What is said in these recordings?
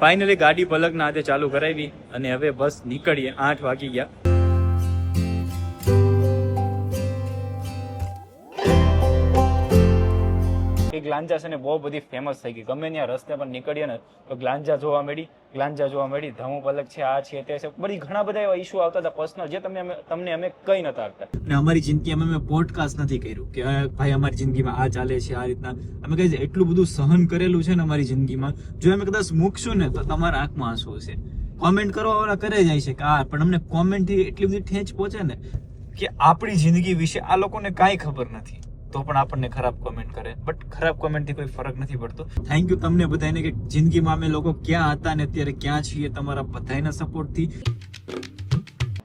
Finally ગાડી પલકના હાથે ચાલુ કરાવી અને હવે બસ નીકળીએ આઠ વાગી ગયા. એ ગ્લાંજા છે ને બહુ બધી ફેમસ થઈ ગઈ. ગમે ત્યાં રસ્તે પર નીકળીએ ને તો ગ્લાંજા જોવા મળી, ગ્લાંજા જોવા મળી. ધમુ પલક છે, આ છે, તે છે. બધી ઘણા બધા એવા ઇસ્યુ આવતા હતા પર્સનલ જે તમે અમે- તમને અમે કઈ નતા આવતા અને અમારી જિંદગીમાં અમે પોડકાસ્ટ નથી કર્યું કે ભાઈ, અમારી જિંદગીમાં આ ચાલે છે, આ રીતના. અમે કહીએ એટલું બધું સહન કરેલું છે ને અમારી જિંદગીમાં. જો અમે કદાચ મૂકશું ને, તો તમારા આંખમાં આંસુ હશે. કોમેન્ટ કરવાવાળા કરે જાય છે કે પણ અમને કોમેન્ટથી એટલી બધી ઠેંચ પહોંચે ને કે આપણી જિંદગી વિશે આ લોકોને કાંઈ ખબર નથી. તો પણ આપણને ખરાબ કોમેન્ટ કરે. બટ ખરાબ કોમેન્ટથી કોઈ ફરક નથી પડતો. થેન્ક યુ તમને બધાને કે જિંદગીમાં અમે લોકો ક્યાં હતા ને અત્યારે ક્યાં છીએ તમારા બધાના સપોર્ટથી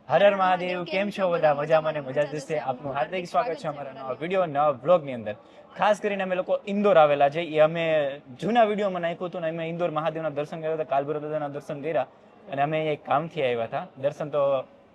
હરર હર હર મહાદેવ, કેમ છો બધા? મજામાં ને મજા દિવસે આપનું હાર્દિક સ્વાગત છે અમારા નવા વીડિયો નવા બ્લોગની અંદર. ખાસ કરીને અમે લોકો ઇન્દોર આવેલા છે. એ અમે જૂના વિડીયોમાં નાખ્યું હતું ને અમે ઇન્દોર મહાદેવના દર્શન કર્યા હતા કાલભૈરવ દાદાના દર્શન કર્યા. અને અમે એક કામથી આવ્યા હતા. દર્શન તો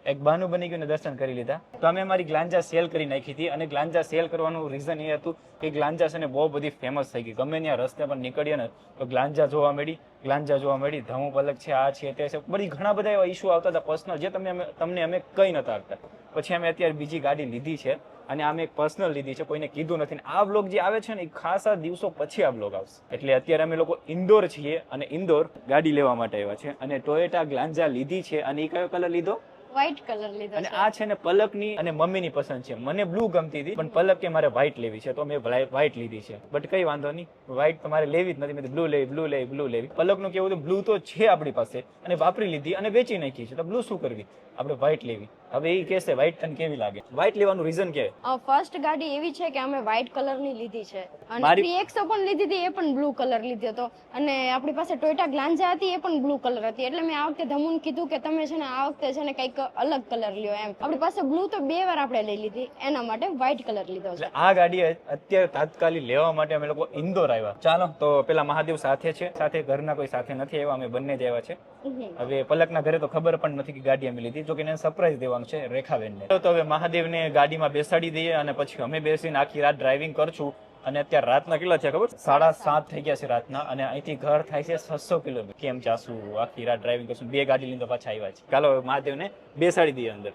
એક બહાનું બની ગયું અને દર્શન કરી લીધા. તો અમે અમારી ગ્લાંજા સેલ કરી નાખી હતી અને ગ્લાંજા સેલ કરવાનું રીઝન એ હતું કે ગ્લાંજા છે ને બહુ બધી ફેમસ થઈ ગઈ. ગમે ત્યાં રસ્તે પર નીકળીએ ને તો ગ્લાંજા જોવા મળી, ગ્લાંજા જોવા મળી. ધમુ પલક છે, આ છે, તે છે. બધી ઘણા બધા એવા ઇસ્યુ આવતા હતા પર્સનલ જે તમે અમે- તમને અમે કંઈ નતા આવતા પછી અમે અત્યારે બીજી ગાડી લીધી છે અને અમે એક પર્સનલ લીધી છે, કોઈને કીધું નથી. આ બ્લોગ જે આવે છે ને, એ ખાસા દિવસો પછી આ બ્લોગ આવશે. એટલે અત્યારે અમે લોકો ઇન્દોર છીએ અને ઇન્દોર ગાડી લેવા માટે આવ્યા છે. અને ટોયેટા ગ્લાંજા લીધી છે અને એ કયો કલર લીધો? વ્હાઈટ કલર લીધો અને આ છે ને પલકની અને મમ્મીની પસંદ છે. મને બ્લુ ગમતી હતી પણ પલક કે મારે વ્હાઈટ લેવી છે તો મેં વ્હાઈટ લીધી છે. બટ કઈ વાંધો નહીં વ્હાઈટ તમારે લેવી જ નથી મેં બ્લુ લેવી બ્લુ લેવી બ્લુ લેવી. પલકનું કેવું બ્લુ તો છે આપણી પાસે અને વાપરી લીધી અને વેચી નાખી છે. તો બ્લુ શું કરવી? આપણે વ્હાઈટ લેવી. હવે એ કહેશે વ્હાઈટ તને કેવી લાગે? વ્હાઈટ લેવાનું રીઝન કે ફર્સ્ટ ગાડી એવી છે કે અમે વ્હાઈટ કલરની લીધી છે. અને મારી- થ્રી એક્સો પણ લીધી હતી એ પણ બ્લુ કલર લીધો હતો. અને આપણી પાસે ટોયોટા ગ્લાન્ઝા હતી એ પણ બ્લુ કલર હતી. એટલે મેં આ વખતે ધમુન કીધું કે તમે છે ને આ વખતે છે ને કંઈક અલગ કલર લ્યો એમ. આપણી પાસે બ્લુ તો બે વાર આપણે લઈ લીધી. એના માટે વ્હાઈટ કલર લીધો છે. એટલે આ ગાડી અત્યારે તાત્કાલિક લેવા માટે અમે લોકો ઇન્દોર આવ્યા. ચાલો તો પેલા મહાદેવ સાથે છે. સાથે ઘરના કોઈ સાથે નથી આવ્યા. અમે બંને જ આવ્યા છે. હમ. હવે પલકના ઘરે તો ખબર પણ નથી કે ગાડી અમે લીધી. જો કે એને સરપ્રાઈઝ દેવાનું છે રેખાબેનને. તો હવે મહાદેવને ગાડીમાં બેસાડી દઈએ અને પછી અમે બેસીને આખી રાત ડ્રાઇવિંગ કરશું. અને અત્યારે રાતના કેટલા છે ખબર? સાડા સાત થઈ ગયા છે રાતના અને અહીંથી ઘર થાય છે છસો કિલોમીટર. કેમ જાશું આખી રાત ડ્રાઇવિંગ કરશું. બે ગાડી લઈને પાછા આવ્યા છે. ચાલો મહાદેવને બેસાડી દઈએ અંદર.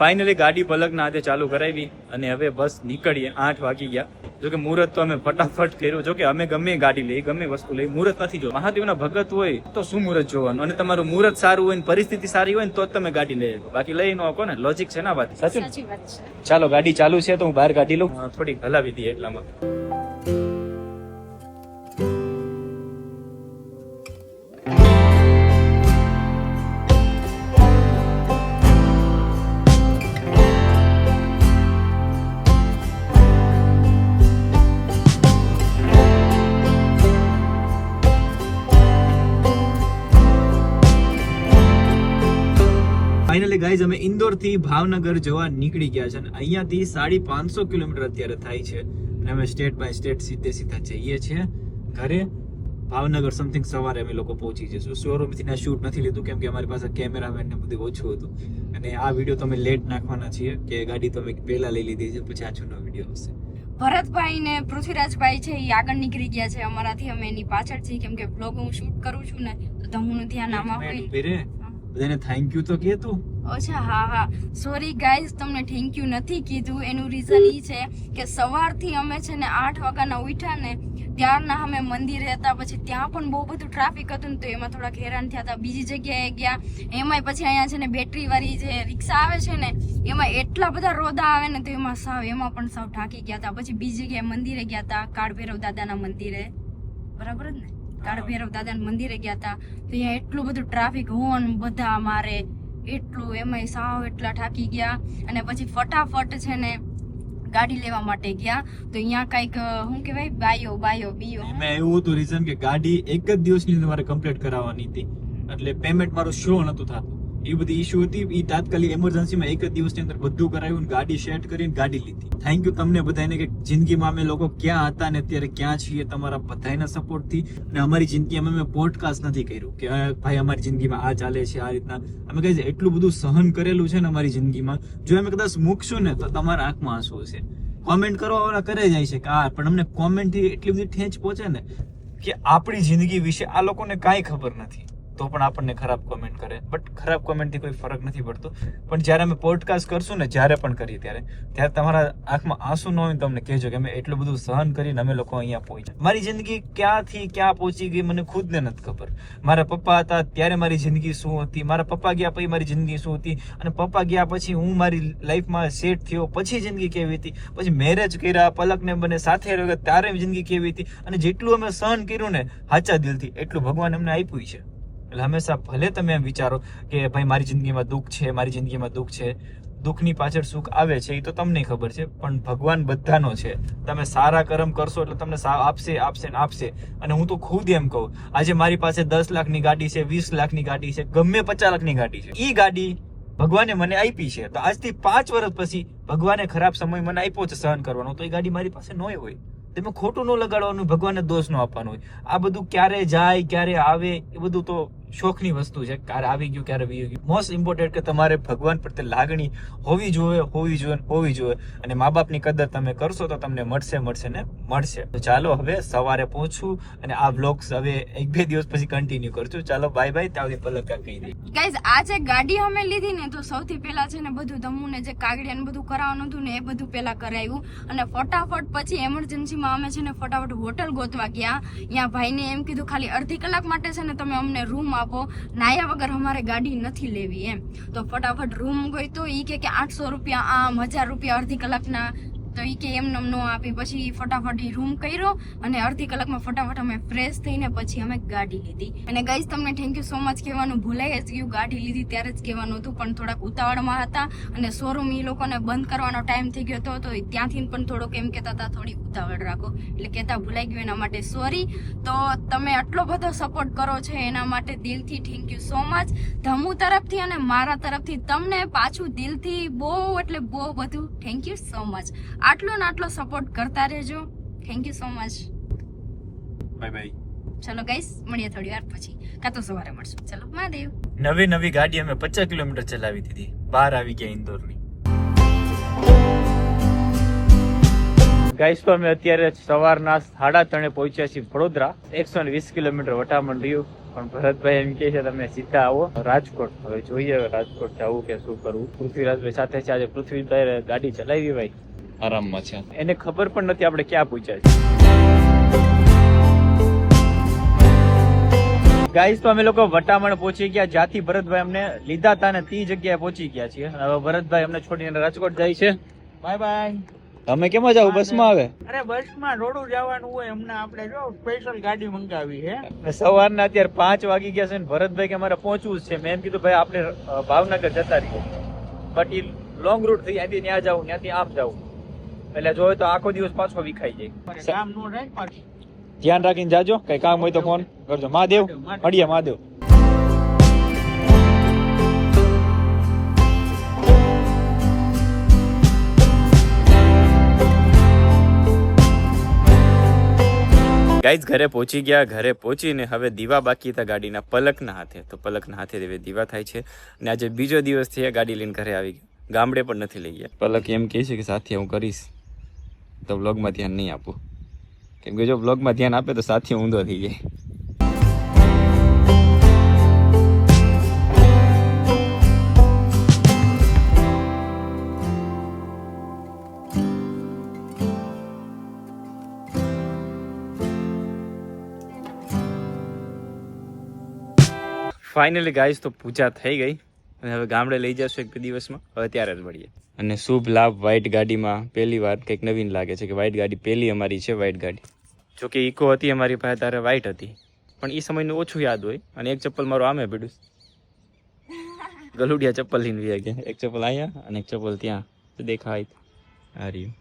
ફાઇનલી ગાડી પલકના હાથે ચાલુ કરાવી અને હવે બસ નીકળીએ. આઠ વાગી ગયા. જોકે મુહૂર્ત તો અમે ફટાફટ કર્યું. જોકે અમે ગમે ગાડી લઈ ગમે વસ્તુ લઈ મુહૂર્ત નથી જો મહાદેવના ભગત હોય તો શું મુહૂર્ત જોવાનું? અને તમારું મુહૂર્ત સારું હોય ને પરિસ્થિતિ સારી હોય ને તો જ તમે ગાડી લઈ શકો બાકી લઈ ન શકો ને. લોજિક છે ના વાત સાચું ચાલો ગાડી ચાલુ છે તો હું બહાર કાઢી લઉં. થોડીક હલાવી દઈએ એટલામાં. ગાઈઝ અમે ઇન્દોરથી ભાવનગર જવા નીકળી ગયા છે અને અહીંયાથી સાડી પાંચસો કિલોમીટર અત્યારે થાય છે. અને અમે સ્ટેટ બાય સ્ટેટ સીધે સીધા જઈએ છીએ ઘરે. ભાવનગર સમથિંગ સવારે અમે લોકો પહોંચી જઈશું. શોરૂમથી ના શૂટ નથી લીધું કેમ કે અમારી પાસે કેમેરામેન ને બધું ઓછું હતું. અને આ વીડિયો તમે લેટ નાખવાના છીએ કે ગાડી તો અમે પહેલા લઈ લીધી છે પછી આ જૂનો વીડિયો હશે ભરતભાઈ ને પૃથ્વીરાજભાઈ છે એ આગળ નીકળી ગયા છે. અમારાથી અમે એની પાછળ છીએ કેમ કે બ્લોગ હું શૂટ કરું છું ને તો હું ધ્યાન આમાં હોય બધાને થેન્ક યુ તો કે તું અચ્છા હા હા. સોરી ગાઈઝ તમને થેન્ક યુ નથી કીધું. એનું રીઝન એ છે કે સવારથી અમે છે ને આઠ વાગ્યાના ઉઠ્યા ને ત્યારના અમે મંદિરે હતા પછી ત્યાં પણ બહુ બધું ટ્રાફિક હતું ને તો એમાં થોડાક હેરાન થયા હતા. બીજી જગ્યાએ ગયા. એમાંય પછી અહીંયા છે ને બેટરીવાળી જે રિક્ષા આવે છે ને એમાં એટલા બધા રોદા આવે ને તો એમાં સાવ એમાં પણ સાવ ઠાકી ગયા હતા. પછી બીજી જગ્યાએ મંદિરે ગયા હતા કાળભૈરવ દાદાના મંદિરે. બરાબર જ ને? કાળભૈરવ દાદાના મંદિરે ગયા હતા. તો અહીંયા એટલું બધું ટ્રાફિક હોન બધા મારે એટલું એમાંય સાવ એટલા થાકી ગયા અને પછી ફટાફટ છે ને ગાડી લેવા માટે ગયા. તો અહીંયા કંઈક શું કહેવાય? બાયો બાયો, બીયો. મેં એવું હતું રીઝન કે ગાડી એક જ દિવસની અંદર મારે કમ્પ્લીટ કરાવવાની હતી. એટલે પેમેન્ટ મારું શો નતું થતું. એ બધી ઇશ્યુ હતી. એ તાત્કાલિક એમરજન્સીમાં એક જ દિવસની અંદર બધું કરાવ્યું ગાડી સેટ કરીને ગાડી લીધી. થેન્ક યુ તમને બધાને કે જિંદગીમાં અમે લોકો ક્યાં હતા ને અત્યારે ક્યાં છીએ તમારા બધાના સપોર્ટથી અને અમારી જિંદગીમાં અમે પોડકાસ્ટ નથી કર્યું કે ભાઈ, અમારી જિંદગીમાં આ ચાલે છે, આ રીતના. અમે કહીએ એટલું બધું સહન કરેલું છે ને અમારી જિંદગીમાં. જો અમે કદાચ મૂકશું ને તો તમારા આંખમાં આંસુ હશે. કોમેન્ટ કરવાવાળા કરે જાય છે કે, આ, પણ અમને કોમેન્ટથી એટલી બધી ઠેંચ પહોંચે ને કે આપણી જિંદગી વિશે આ લોકોને કાંઈ ખબર નથી. તો પણ આપણને ખરાબ કોમેન્ટ કરે. બટ ખરાબ કોમેન્ટથી કોઈ ફરક નથી પડતો. પણ જ્યારે અમે પોડકાસ્ટ કરશું ને, જ્યારે પણ કરીએ ત્યારે ત્યારે તમારા આંખમાં આંસુ ન હોય તમને કહેજો કે અમે એટલું બધું સહન કરીને અમે લોકો અહીંયા પહોંચ્યા. મારી જિંદગી ક્યાંથી ક્યાં પહોંચી ગઈ મને ખુદને નથી ખબર. મારા પપ્પા હતા, ત્યારે મારી જિંદગી શું હતી? મારા પપ્પા ગયા પછી મારી જિંદગી શું હતી? અને પપ્પા ગયા પછી હું મારી લાઈફમાં સેટ થયો. પછી જિંદગી કેવી હતી? પછી મેરેજ કર્યા પલકને બને સાથે રહ્યો, ત્યારે જિંદગી કેવી હતી? અને જેટલું અમે સહન કર્યું ને સાચા દિલથી, એટલું ભગવાન અમને આપ્યું છે. એટલે હંમેશા ભલે તમે એમ વિચારો કે ભાઈ મારી જિંદગીમાં દુઃખ છે, મારી જિંદગીમાં દુઃખ છે, દુઃખની પાછળ સુખ આવે છે એ તો તમને ખબર છે, પણ ભગવાન બધાનો છે. તમે સારા કર્મ કરશો એટલે તમને આપશે આપશે ને આપશે. અને હું તો ખુદ એમ કહું, આજે મારી પાસે દસ લાખની ગાડી છે, વીસ લાખની ગાડી છે, ગમે પચાસ લાખની ગાડી છે. એ ગાડી ભગવાને મને આપી છે. તો આજથી પાંચ વર્ષ પછી ભગવાને ખરાબ સમય મને આપ્યો છે સહન કરવાનો. તો એ ગાડી મારી પાસે ન હોય. તમે ખોટું ન લગાડવાનું, ભગવાનને દોષ ન આપવાનો હોય. આ બધું ક્યારે જાય, ક્યારે આવે, એ બધું તો શોખની વસ્તુ છે. ક્યારે આવી ગયું, ક્યારે આવી ગયું. મોસ્ટ ઇમ્પોર્ટન્ટ કે તમારે ભગવાન પ્રત્યે લાગણી હોવી જોઈએ હોવી જોઈએ હોવી જોઈએ. અને મા બાપની કદર તમે કરશો તો તમને મળશે મળશે ને મળશે. તો ચાલો હવે સવારે પહોંચું અને આ વ્લોગ્સ હવે એક બે દિવસ પછી કન્ટિન્યુ કરશું. ચાલો બાય બાય ત્યાં પલક કહી દઈ ગાઈઝ આ જે ગાડી અમે લીધી ને, તો સૌથી પહેલા છે ને બધું તમને જે કાગડિયા ને બધું કરાવવાનું હતું ને એ બધું પહેલા કરાવ્યું અને ફટાફટ પછી એમરજન્સીમાં અમે છે ને ફટાફટ હોટલ ગોતવા ગયા. ત્યાં ભાઈને એમ કીધું, ખાલી અડધી કલાક માટે છે ને તમે અમને રૂમ આપો. નાયા વગર અમારે ગાડી નથી લેવી એમ. તો ફટાફટ રૂમ ગોઈતો, ઈ કે કે આઠસો રૂપિયા આમ, હજાર રૂપિયા અડધી કલાકના. તો ઈ કે એમને ન આપી. પછી ફટાફટ રૂમ કર્યો અને અડધી કલાકમાં ફટાફટ અમે ફ્રેશ થઈને પછી અમે ગાડી લીધી. અને ગાઈઝ તમને થેન્ક યુ સો મચ કહેવાનું ભૂલાઈ જ ગયું. ગાડી લીધી ત્યારે જ કહેવાનું હતું, પણ થોડાક ઉતાવળમાં હતા. અને શોરૂમ એ લોકોને બંધ કરવાનો ટાઈમ થઈ ગયો હતો, તો ત્યાંથી પણ થોડોક એમ કહેતા હતા, થોડી ઉતાવળ રાખો. એટલે કહેતા ભૂલાઈ ગયું એના માટે સોરી તો તમે આટલો બધો સપોર્ટ કરો છો એના માટે દિલથી thank you so much Dhamu તરફથી અને મારા તરફથી તમને પાછું દિલથી બહુ એટલે બહુ બધું થેન્ક યુ સો મચ આટલો ને આટલો સપોર્ટ કરતા રહેજો. Thank you so much bye bye ચલો ગાઈસ મળીએ થોડી વાર પછી. કાં તો સવારે મળશું. ચલો મહાદેવ. નવી નવી ગાડી અમે પચાસ કિલોમીટર ચલાવી દીધી. બહાર આવી ગયા ઇન્દોરની. ગાઈસ તો અમે અત્યારે સવારના સાડા ત્રણે પહોંચ્યા છીએ વડોદરા. એકસો ને વીસ કિલોમીટર વટામણ રહ્યું. પણ ભરતભાઈ એમ કહે છે તમે સીધા આવો. રાજકોટ. હવે જોઈએ હવે રાજકોટ જવું કે શું કરવું. પૃથ્વીરાજભાઈ સાથે છે આજે. પૃથ્વીભાઈ ગાડી ચલાવી ભાઈ. આરામમાં છે. એને ખબર પણ નથી આપણે ક્યાં પૂછ્યા છે ગાઈસ તો અમે લોકો વટામણ પહોંચી ગયા. જ્યાંથી ભરતભાઈ અમને લીધા હતા ને તે જગ્યાએ પહોંચી ગયા છીએ. હવે ભરતભાઈ અમને છોડીને રાજકોટ જાય છે. Bye bye. તમે કેમાં જાવ બસમાં આવે? અરે બસમાં રોડું જવાનું હોય હમણાં આપણે જો સ્પેશિયલ ગાડી મંગાવી છે. સવાર સવારના અત્યારે પાંચ વાગી ગયા છે ને ભરતભાઈ કે અમારે પહોંચવું છે. મેં એમ કીધું ભાઈ આપણે ભાવનગર જતા રહીએ. બટ એ લોંગ રૂટ થઈ ત્યાંથી ત્યાં જવું ત્યાંથી આમ જવું એટલે જોવે તો આખો દિવસ પાછો વિખાઈ જાય. કામ નો રહે ધ્યાન રાખીને જાજો. કઈ કામ હોય તો ફોન કરજો. મહાદેવ. મળીએ મહાદેવ. ગાઈઝ, ઘરે પહોંચી ગયા, ઘરે પહોંચીને હવે દીવા બાકી હતા ગાડીના પલકના હાથે. તો પલકના હાથે હવે દીવા થાય છે. અને આજે બીજો દિવસ છે, ગાડી લઈને ઘરે આવી ગયા. ગામડે પણ નથી લઈ ગયા. પલક એમ કહે છે કે, સાથે, હું કરીશ. તો બ્લોગમાં ધ્યાન નહીં આપું. કેમ કે જો બ્લોગમાં ધ્યાન આપે તો સાથી ઊંધો થઈ જાય. ફાઇનલી ગાઈસ તો પૂજા થઈ ગઈ. અને હવે ગામડે લઈ જશું એક બે દિવસમાં. હવે ત્યારે જ મળીએ. અને શુભ લાભ વ્હાઇટ ગાડીમાં. પહેલી વાર કંઈક નવીન લાગે છે કે વ્હાઇટ ગાડી પહેલી અમારી છે વ્હાઇટ ગાડી. જો કે ઇકો હતી અમારી પાસે ત્યારે વ્હાઈટ હતી. પણ એ સમયનું ઓછું યાદ હોય. અને એક ચપ્પલ મારું આમે પડ્યું. ગલુડિયા ચપ્પલ લઈને વ્યા ગયા. એક ચપ્પલ અહીંયા અને એક ચપ્પલ ત્યાં. તો દેખાય. આ રહ્યું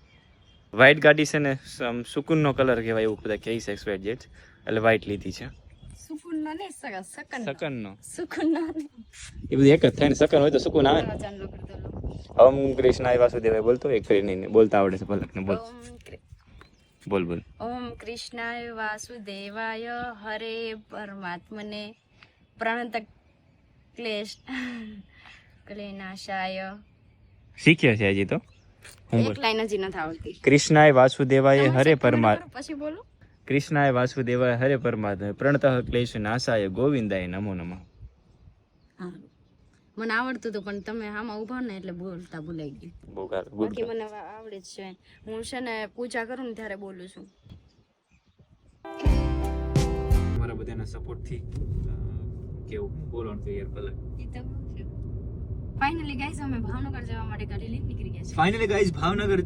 વ્હાઈટ ગાડી છે ને સમ- સુકૂનનો કલર કહેવાય એવું બધા કહી છે એક્સવાઇટ એટલે વ્હાઈટ લીધી છે. નો સગા સકન નો એ બધું એક જ થાય ને સકન હોય તો સુકૂન આવે ને. ઓમ કૃષ્ણાય વાસુદેવાય બોલતો એક ફરી નહીં બોલતા આવડે છે પલકને બોલ ઓમ કૃ- બોલ બોલ ઓમ કૃષ્ણાય વાસુદેવાય હરે પરમાત્મને પ્રણત ક્લેશ ક્લેનાશાય શીખ્યા છે હજી તો હું બોલ એક લાઈન હજી નથી આવડતી કૃષ્ણાય વાસુદેવાય હરે પરમાત્મા પછી બોલો કૃષ્ણાય વાસુદેવાય હરે પરમાત્મા પ્રણતઃ ક્લેશ નાશાય ગોવિંદાય નમો નમઃ. હા. મને આવડતું હતું પણ તમે આમાં ઊભા ને એટલે બોલતા ભૂલાઈ ગયું. બાકી મને આવડે જ છે. હું છે ને પૂજા કરું ને ત્યારે બોલું છું. તમારા બધાના સપોર્ટથી કેવું? બોલવાનું તો યાર પલક ફાઇનલી ગાઈસ અમે ભાવનગર જવા માટે ગાડી લઈને નીકળી ગયા છે ફાઇનલી ગાઈઝ ભાવનગર